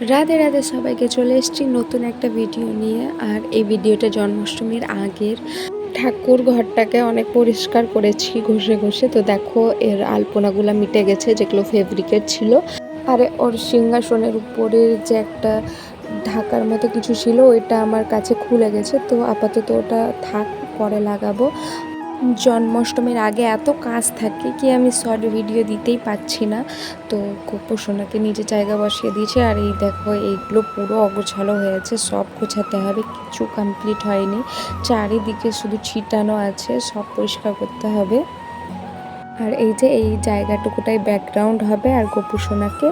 রাধে রাধে সবাইকে চলে এসেছি নতুন একটা ভিডিও নিয়ে, আর এই ভিডিওটা জন্মাষ্টমীর আগের। ঠাকুর ঘরটাকে অনেক পরিষ্কার করেছি ঘষে ঘষে। তো দেখো, এর আলপনাগুলো মিটে গেছে, যেগুলো ফেব্রিকের ছিল। আর, ওর সিংহাসনের উপরের যে একটা ঢাকার মতো কিছু ছিল, ওইটা আমার কাছে খুলে গেছে। তো আপাতত ওটা থাক, পরে লাগাবো। জন্মাষ্টমীর আগে এত কাজ থাকে কি আমি শর্ট ভিডিও দিতেই পাচ্ছি না। তো গোপু সোনাকে নিজে জায়গা বসিয়ে দিয়েছে আর এই দেখো এইগুলো পুরো অগোছালো হয়েছে সব গোছাতে হবে, কিছু কমপ্লিট হয়নি। চারিদিকে শুধু ছিটানো আছে, সব পরিষ্কার করতে হবে। আর এই যে এই জায়গাটুকুটাই ব্যাকগ্রাউন্ড হবে আর গোপু সোনাকে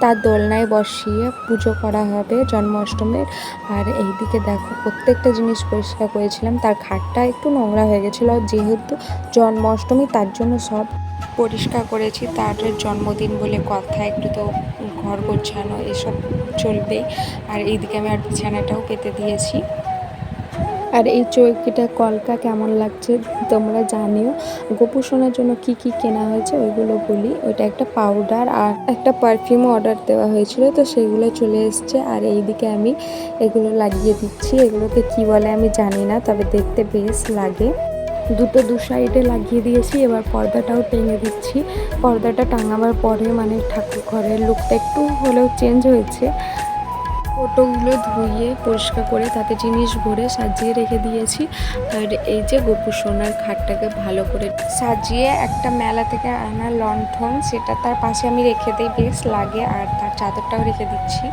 তার দোলনায় বসিয়ে পুজো করা হবে জন্মাষ্টমীর। আর এইদিকে দেখো, প্রত্যেকটা জিনিস পরিষ্কার করেছিলাম। তার খাটটা একটু নোংরা হয়ে গেছিল। যেহেতু জন্মাষ্টমী, তার জন্য সব পরিষ্কার করেছি। তার জন্মদিন বলে কথা, একটু তো ঘর গোছানো, এসব চলবে। আর এইদিকে আমি আর বিছানাটাও পেতে দিয়েছি। আর এই চৌকিটা কলকা কেমন লাগছে তোমরা জানিও। গোপু জন্য কি কি কেনা হয়েছে ওইগুলো বলি। ওইটা একটা পাউডার আর একটা পারফিউমও অর্ডার দেওয়া হয়েছিল, তো সেগুলো চলে এসছে। আর এইদিকে আমি এগুলো লাগিয়ে দিচ্ছি। এগুলোকে কি বলে আমি জানি না, তবে দেখতে বেশ লাগে। দুটো দু সাইডে লাগিয়ে দিয়েছি, এবার পর্দাটাও টেনে দিচ্ছি। পর্দাটা টাঙাবার পরে মানে ঠাকুর ঘরের লুকটা একটু হলেও চেঞ্জ হয়েছে। ফটোগুলো ধুয়ে, পরিষ্কার করে তাতে জিনিস ভরে সাজিয়ে রেখে দিয়েছি। আর এই যে গোপু সোনার খাটটাকে ভালো করে সাজিয়ে একটা মেলা থেকে আনা লণ্ঠন, সেটা তার পাশে আমি রেখে দিই, বেশ লাগে। আর তার চাদরটাও রেখে দিচ্ছি।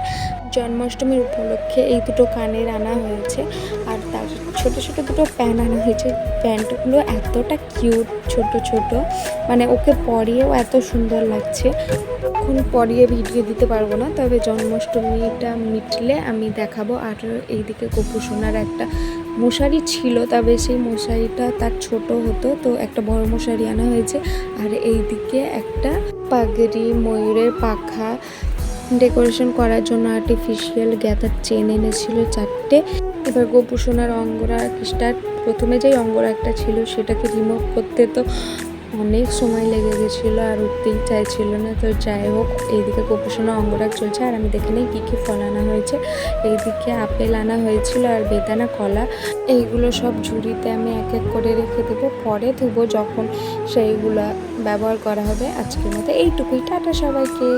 জন্মাষ্টমীর উপলক্ষে এই দুটো কানের আনা হয়েছে। আর তার ছোট ছোট দুটো প্যান্ট আনা হয়েছে। প্যান্টগুলো এতটা কিউট ছোট ছোট। মানে ওকে পরিয়েও এত সুন্দর লাগছে। এখন পরিয়ে ভিডিও দিতে পারব না, তবে জন্মাষ্টমীটা মিটলে আমি দেখাবো। আর এইদিকে গোপু সোনার একটা মশারি ছিল, তবে সেই মশারিটা তার ছোট হতো, তো একটা বড় মশারি আনা হয়েছে। আর এইদিকে একটা পাগড়ি, ময়ূরের পাখা ডেকোরেশন করার জন্য আর্টিফিশিয়াল গ্যাদার চেন এনেছিল চারটে। এবার গোপু সোনার অঙ্গরাগটা প্রথমে যেই অঙ্গরাগটা ছিল সেটাকে রিমুভ করতে তো অনেক সময় লেগে গেছিল আর উঠতেই চাইছিল না। তো যাই হোক, এইদিকে গোপোষণা অঙ্গরাগ চলছে আর আমি দেখে নিই কী কী ফল আনা হয়েছে। এইদিকে আপেল আনা হয়েছিল আর বেদানা, কলা, এইগুলো সব ঝুড়িতে আমি এক এক করে রেখে দেবো। পরে ধুবো যখন সেইগুলো ব্যবহার করা হবে আজকের মতো। এইটুকুই। টাটা সবাইকে।